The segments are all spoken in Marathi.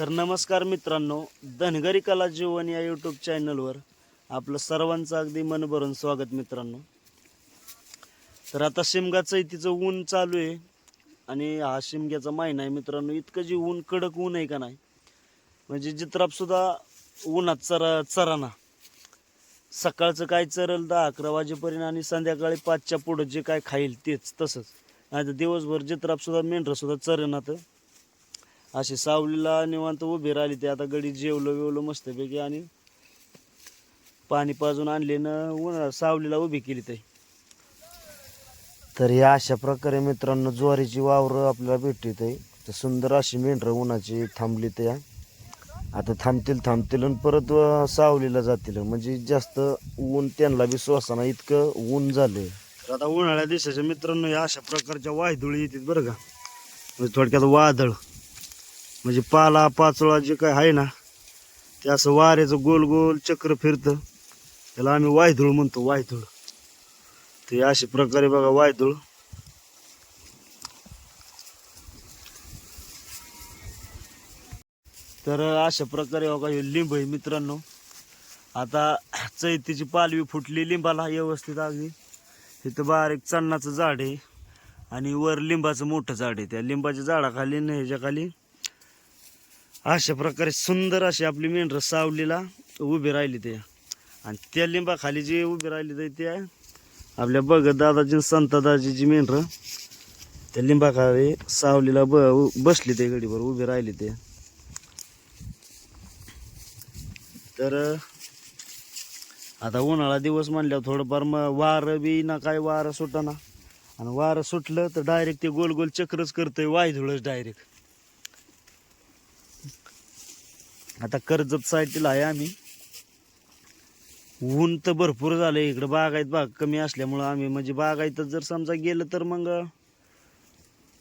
तर नमस्कार मित्रांनो धनगरी कला जीवन या यूट्यूब चॅनलवर आपलं सर्वांचं अगदी मन भरून स्वागत मित्रांनो. तर आता शिमगा चैतीचं ऊन चालू आहे आणि हा शिमग्याचा महिना आहे मित्रांनो. इतकं जी ऊन कडक ऊन आहे का नाही? म्हणजे जित्रापसुद्धा उन्हात चरा चराना. सकाळचं काय चरल दहा अकरा वाजेपर्यंत आणि संध्याकाळी पाचच्या पुढं जे काय खाईल तेच तसंच. नाही तर दिवसभर जित्रापसुद्धा मेंढरंसुद्धा चरेनात. अशी सावलीला निवांत उभी राहिली ते. आता गडी जेवलो वेवलो मस्तपैकी आणि पाणी पाजून आणले न उन्हा सावलीला उभी केली ते तर या अशा प्रकारे मित्रांनो ज्वारीची वावरं आपल्याला भेटत आहे तर सुंदर अशी मेंढरं उन्हाची थांबली तर या आता थांबतील थांबतील आणि परत सावलीला जातील. म्हणजे जास्त ऊन त्यांना बी श्वासाना इतकं ऊन झालंय. तर आता उन्हाळ्या दिवसाच्या मित्रांनो या अशा प्रकारच्या वायधुळी येतात बरं का. म्हणजे थोडक्यात वादळ. म्हणजे पाला पाचोळा जे काय आहे ना ते असं वाऱ्याचं गोल गोल चक्र फिरतं. त्याला आम्ही वायधूळ म्हणतो वायधूळ ते अशा प्रकारे बघा वायधूळ तर अशा प्रकारे बघा हे लिंब आहे मित्रांनो. आता चैतीची पालवी फुटली लिंबाला व्यवस्थित अगदी. इथं बारीक चन्नाचं झाड आहे. आणि वर लिंबाचं मोठं झाड आहे. त्या लिंबाच्या झाडाखाली न ह्याच्या खाली अशा प्रकारे सुंदर अशी आपली मेंढरं सावलीला उभी राहिली ते. आणि त्या लिंबाखाली जी उभी राहिली ते त्या आपल्या बघत दादाजी संत दादाजीची मेंढरं त्या लिंबाखाली सावलीला ब बसली ते गडीभर उभी राहिली ते. तर आता उन्हाळा दिवस म्हणल्यावर थोडंफार मग वारं बी ना काय वारं सुटाना. आणि वारं सुटलं तर डायरेक्ट ते गोल गोल चक्रच करतंय वायधुळच डायरेक्ट आता कर्जत साईडला आहे आम्ही. ऊन तर भरपूर झालं इकडं बागायत बाग कमी असल्यामुळं आम्ही म्हणजे बागायतच जर समजा गेलं तर मग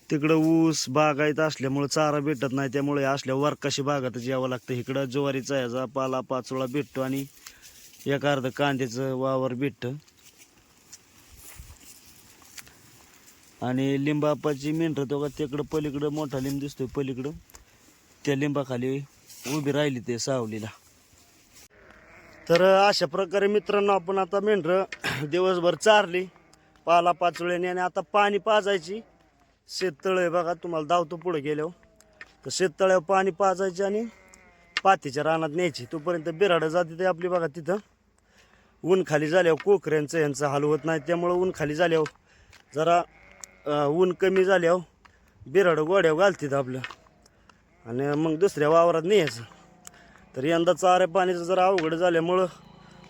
तिकडं ऊस बागायत असल्यामुळं चारा भेटत नाही. त्यामुळे असल्या वरकाशी बागातच यावं लागतं. इकडं ज्वारीचा ह्याचा पाला पाचोळा भेटतो आणि एक अर्ध कांद्याचं वावर भेटतं. आणि लिंबापाची मेंढर तो का तिकडं पलीकडं मोठा लिंब दिसतोय पलीकडं. त्या लिंबाखाली उभी राहिली ते सावलीला. तर अशा प्रकारे मित्रांनो आपण आता मेंढर दिवसभर चारली पाला पाचोळ्याने आणि आता पाणी पाजायची. शेततळ आहे बघा तुम्हाला धावतो पुढे गेल्यावर. तर शेततळ्यावर पाणी पाजायची आणि पातीच्या रानात न्यायची. तोपर्यंत बिराडं जाते ते आपली बघा तिथं. ऊन खाली झाल्यावर कोकऱ्यांचं यांचं हाल होत नाही. त्यामुळं ऊन खाली झाल्यावर जरा ऊन कमी झाल्यावर बिराडं गोड्यावर घालतात आपलं. आणि मग दुसऱ्या वावरात न्यायचं. तर यंदा चाऱ्या पाण्याचं जरा अवघड झाल्यामुळं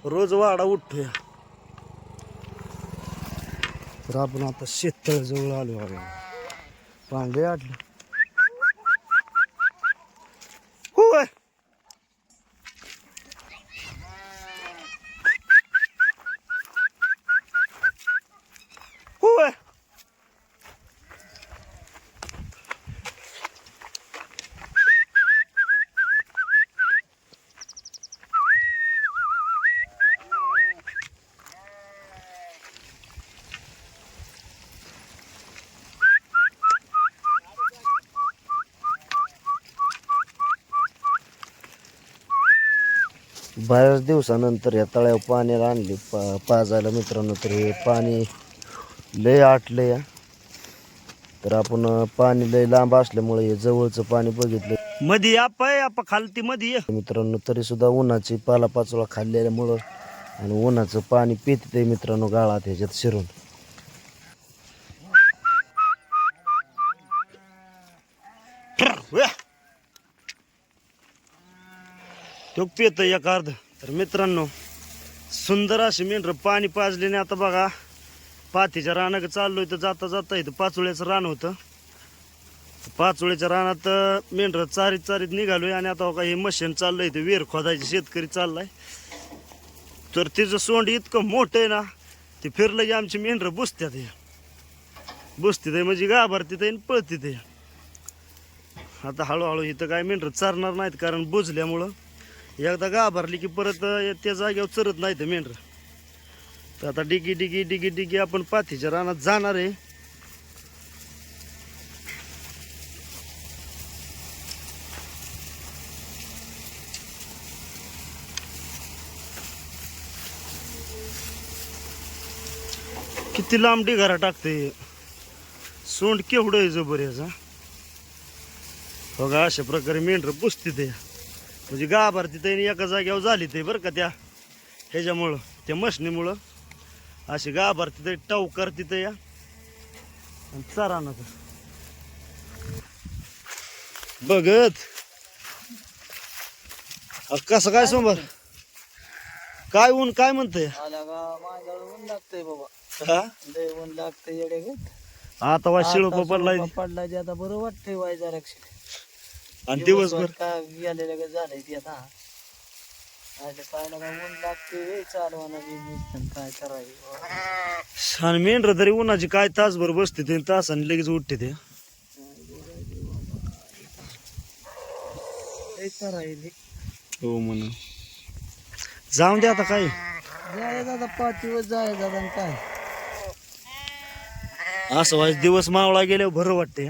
रोज वाडा उठतोय. तर आपण आता शेततळ जवळ आलो आहे. पांढरे आटलं होय होय बऱ्याच दिवसानंतर या तळ्यावर पाण्याला आणले. पा पाजायला मित्रांनो तर हे पाणी लय आटलं या तर आपण पाणी लय लांब असल्यामुळे हे जवळचं पाणी बघितलं. मध्ये आप आप खालती मध्ये मित्रांनो तरी सुद्धा उन्हाची पालापाचोळा खाल्ल्यामुळं आणि उन्हाचं पाणी पिते मित्रांनो गाळात ह्याच्यात शिरून. तो पित एक अर्ध तर मित्रांनो सुंदर अशी मेंढर पाणी पाजल्याने आता बघा पातीच्या रानाक चाललो तर जाता जाता इथं पाचोळ्याचं रान होतं. पाचोळ्याच्या रानात मेंढर चारीत चारीत निघालोय आणि आता बघा हे मशीन चाललं इथं. विहीर खोदायचे शेतकरी चाललाय. तर तिचं सोंड इतकं मोठं आहे ना ते फिरलं की आमची मेंढर बुसत्यात हे. बुसतीत आहे म्हणजे घाबरतीत आहे आणि पळतीत आहे आता हळूहळू इथं काय मेंढर चारणार नाहीत कारण बुजल्यामुळं एकदा घाबरली की परत त्या जागेवर चरत नाही तर मेंढर. तर आता डिगी डिगी डिगी डिगी आपण पाथीच्या रानात जाणार आहे. किती लांब डिगारा टाकते. सोंड केवढं आहे जो बऱ्याचा बघा अशा प्रकारे मेंढर पुसते ते. म्हणजे गाभार तिथे एका जाग्यावर झाली ते बरं का त्या ह्याच्यामुळं त्या मशनीमुळं. अशी गाभार तिथे टावकार तिथे या. आणि चारा ना बघत. कसं काय सोमवार? काय ऊन काय म्हणतंय? बाबा. हा? ऊन लागतंय. आता वा शिळोपा आता पडलाय शिळोपा पडलाय ते आता बरं वाटतंय वाय जरा आणि दिवसभर. काय गेलेलं का झालंय ते आता. ऊन लागते चालवाना काय करायचं. आणि मेंढर तरी उन्हाची काय तासभर बसते ते तासाने लगेच उठते ते. हो म्हणून जाऊन दे आता काय. जायचं आता पाच दिवस आता आणि काय. असं दिवस मावळा गेल्यावर बरं वाटते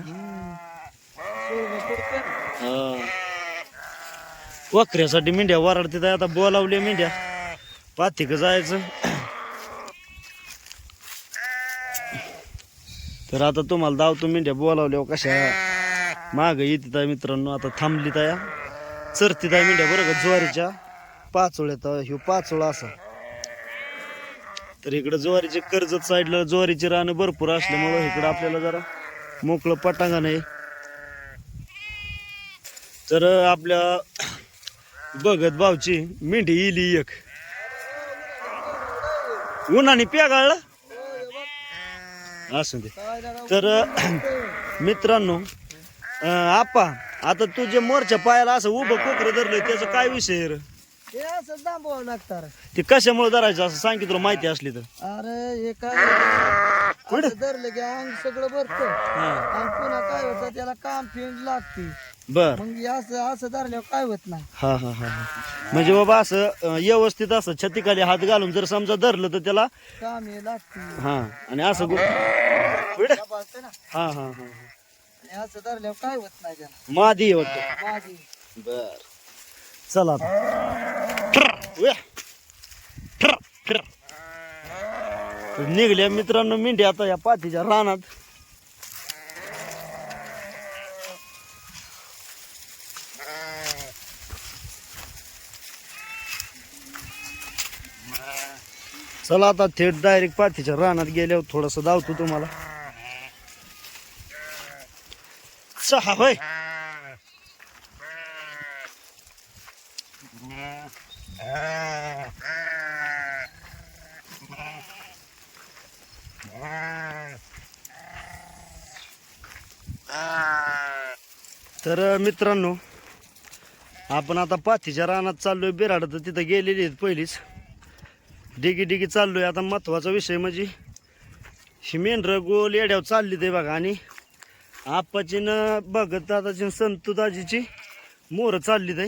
वखऱ्यासाठी मेंढ्या वराडते आता बोलावल्या मेंढ्या. पाथिक जायचं. तर आता तुम्हाला धावतो मेंढ्या. बोलावल्यावर कशा? माग येते त्या मित्रांनो. आता थांबली ताया चरती ताय मेंढ्या बरं का. ज्वारीच्या पाचोळ्यात ह्यो पाचोळा असा. तर इकडं ज्वारीचे कर्जत साईडला ज्वारीची रानं भरपूर असल्यामुळं इकडं आपल्याला जरा मोकळं पटांगण आहे. तर आपल्या बघत भावची मेंढी इली एक. उन्हाने प्यागाळला असू दे. तर मित्रांनो अं, आप्पा आता तू जे मोरच्या पायाला असं उभं कोकरं धरलंय त्याचा काय विषय रे? हे असं दांबवावं लागतं. ते कशामुळे धरायचं असं सांग की तुला माहिती असली तर? अरे हे काय? असं धरलं की अंग सगळं भरतं. हा. आणि पुन्हा काय होतं त्याला काम फिंड लागते. बर. मग हे असं असं धरल्यावर काय होत नाही. हा हा हा हा. म्हणजे बाबा असं अं, व्यवस्थित असं छतीखाली हात घालून जर समजा धरलं तर त्याला काम हे लागते. हा आणि असं गो- ना. हा हा हा आणि असं धरल्यावर काय होत नाही त्याला. मादी आहे वाटतं. माझी बर. चला आता. उया. ट्र. निघल्या मित्रांनो मेंढ्या आता या पाठीच्या रानात. चला आता थेट डायरेक्ट पाठीच्या रानात गेल्यावर थोडस धावतो तुम्हाला. चहा होय. तर मित्रांनो आपण आता पाथीच्या रानात चाललोय बिराड तर तिथं गेलेली आहेत पहिलीच. डिगी डिगी चाललोय. आता महत्त्वाचा विषय म्हणजे ही मेंढर गोल येड्यावर चालली ते बघा. आणि आपाचीनं न बघत दादाची संतू दाजीची मोर चालली ते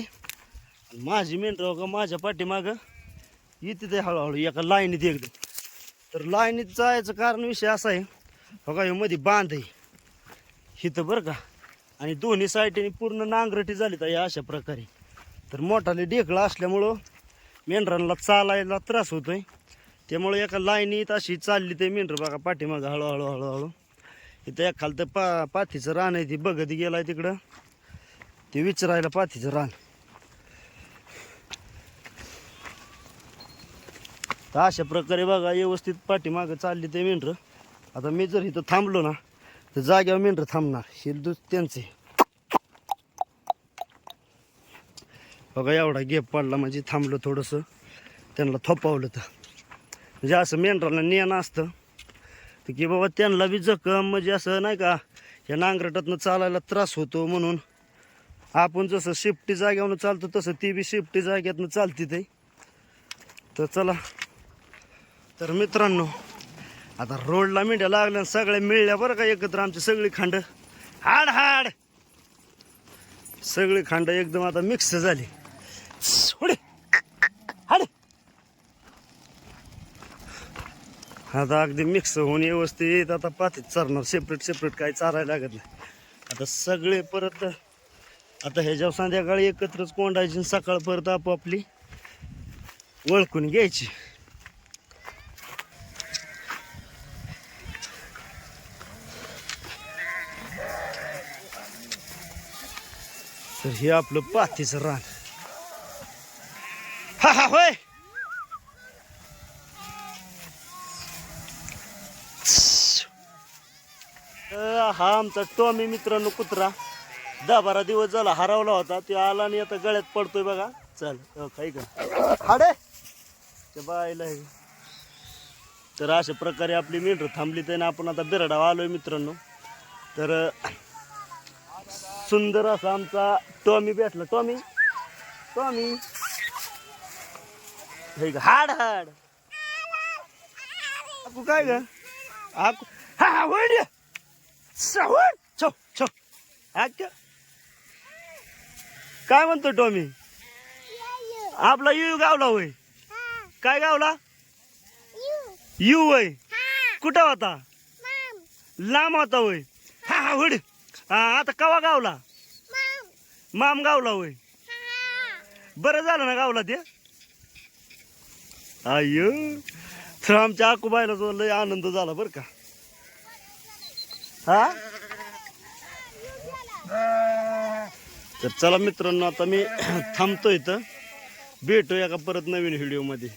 माझी मेंढर हो का माझ्या पाठीमागं? येते ते हळूहळू एका लाईनीत एकदम तर लाईनीत जायचं कारण विषय असा आहे. हो बघा हे मध्ये बांध आहे. हिथं बरं का? आणि दोन्ही साईडने पूर्ण नांगरटी झाली तर या अशा प्रकारे. तर मोठाले ढेकळं असल्यामुळं मेंढरांना चालायला त्रास होतोय. त्यामुळे एका लाईनीत अशी चालली ते मेंढर बघा पाठीमागं हळूहळू हळूहळू. इथं एखाल तर पा पाथीचं रान आहे ती बघत गेलाय तिकडं. ते विचारायला पाथीचं रान. तर अशा प्रकारे बघा व्यवस्थित पाठीमागं चालली ते मेंढरं. आता मी जर इथं थांबलो ना तर जाग्यावर मेंढरं थांबणार. हे दूध त्यांचे बघा एवढा गेप पडला. म्हणजे थांबलं थोडंसं. त्यांना थोपावलं तर म्हणजे असं मेंढराला नेणं असतं. तर की बाबा त्यांना बी जखम म्हणजे असं नाही का या नांगरटातनं चालायला त्रास होतो म्हणून आपण जसं शिफ्टी जाग्यावरनं चालतो तसं ती बी शिफ्टी जाग्यातनं चालते ते. तर चला. तर मित्रांनो आता रोडला मिंड्या लागल्या आणि सगळ्या मिळल्या बरं का एकत्र आमची सगळी खांड. हाड हाड. सगळी खांड एकदम आता मिक्स झाली. उडे. हाड. आता अगदी मिक्स होऊन व्यवस्थित आता पातीत चारणार. सेपरेट सेपरेट काही चारायला लागत नाही. आता सगळे परत आता ह्याच्यावर संध्याकाळी एकत्रच कोंडायची सकाळ परत आपापली ओळखून घ्यायची. तर हे आपलं पातीचं रान. हा हा होय. हा आमचा टॉमी मित्रांनो कुत्रा. दहा बारा दिवस झाला हरवला होता. ते आला आणि आता गळ्यात पडतोय बघा. चल हो, काही का हाडे. त्या तर अशा प्रकारे आपली मेंढर थांबली तर आपण आता बिरडावा आलोय मित्रांनो. तर सुंदर असा आमचा टॉमी भेटला. Tommy Tommy. हाड हाड. आकू काय ग? हा ये. सावड छो छो. काय म्हणतो टॉमी? आपला यू गावला होय. काय गावला? यू वय कुठं होता? लांब. होता होय. हा हा वड हा आता कवा गावला? माम. गावला होय. बरं झालं ना गावला ते? अय्यो तर आमच्या आकूबाईला जो लय आनंद झाला बर का. हा? तर चला मित्रांनो आता मी थांबतो इथं. भेटूया का परत नवीन व्हिडिओमध्ये